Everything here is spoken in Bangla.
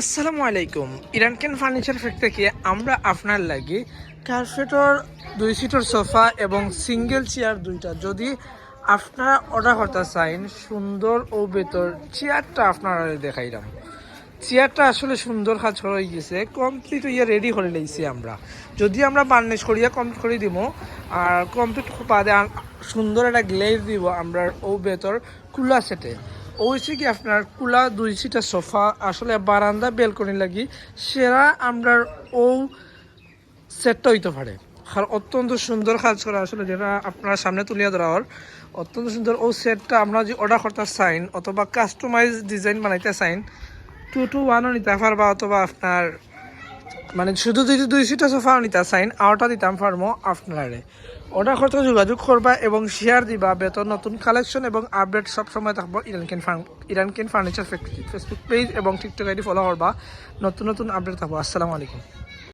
আসসালামু আলাইকুম। ইরানকেন ফার্নিচার ফ্যাক্ট থেকে আমরা আপনার লাগি? কার্পেটর দুই সিটের সোফা এবং সিঙ্গেল চেয়ার দুইটা। যদি আপনারা অর্ডার করতে চাইন সুন্দর ও বেতর চেয়ারটা আপনারা দেখাইলাম। চেয়ারটা আসলে সুন্দর কাজ হয়ে গেছে। কমপ্লিট ইয়ে রেডি করে লইছি আমরা। যদি আমরা বার্নিশ করিয়া কমপ্লিট করে দিব আর কমপ্লিট বাদে সুন্দর একটা গ্লেজ দিব আমরা ও বেতর কুলা সেটে ওইসে কি আপনার কুলা দুই সিটা সোফা, আসলে বারান্দা, বেলকনি লাগি, সেরা আমরা ও সেটটা হইতে পারে। আর অত্যন্ত সুন্দর কাজ করা আসলে যেটা আপনার সামনে তুলিয়া ধরা হওয়ার। অত্যন্ত সুন্দর ও সেটটা আমরা যে অর্ডার করতে চাইন অথবা কাস্টমাইজ ডিজাইন বানাইতে চাইন টু টু ওয়ানও নিতে পারবা অথবা আপনার মানে শুধু যদি দুই সিটা সোফা নিতে চাইন আওটা দিতাম ফার্ম আপনারে। অর্ডার করতে যোগাযোগ করবা এবং শেয়ার দিবা, বেতন, নতুন কালেকশন এবং আপডেট সব সময় থাকব ইরানকেন ফার্ম ইরানকেন ফার্নিচার ফ্যাক্টরি ফেসবুক পেজ এবং টিকটক আইডি ফলো করবা। নতুন নতুন আপডেট থাকব। আসসালামু আলাইকুম।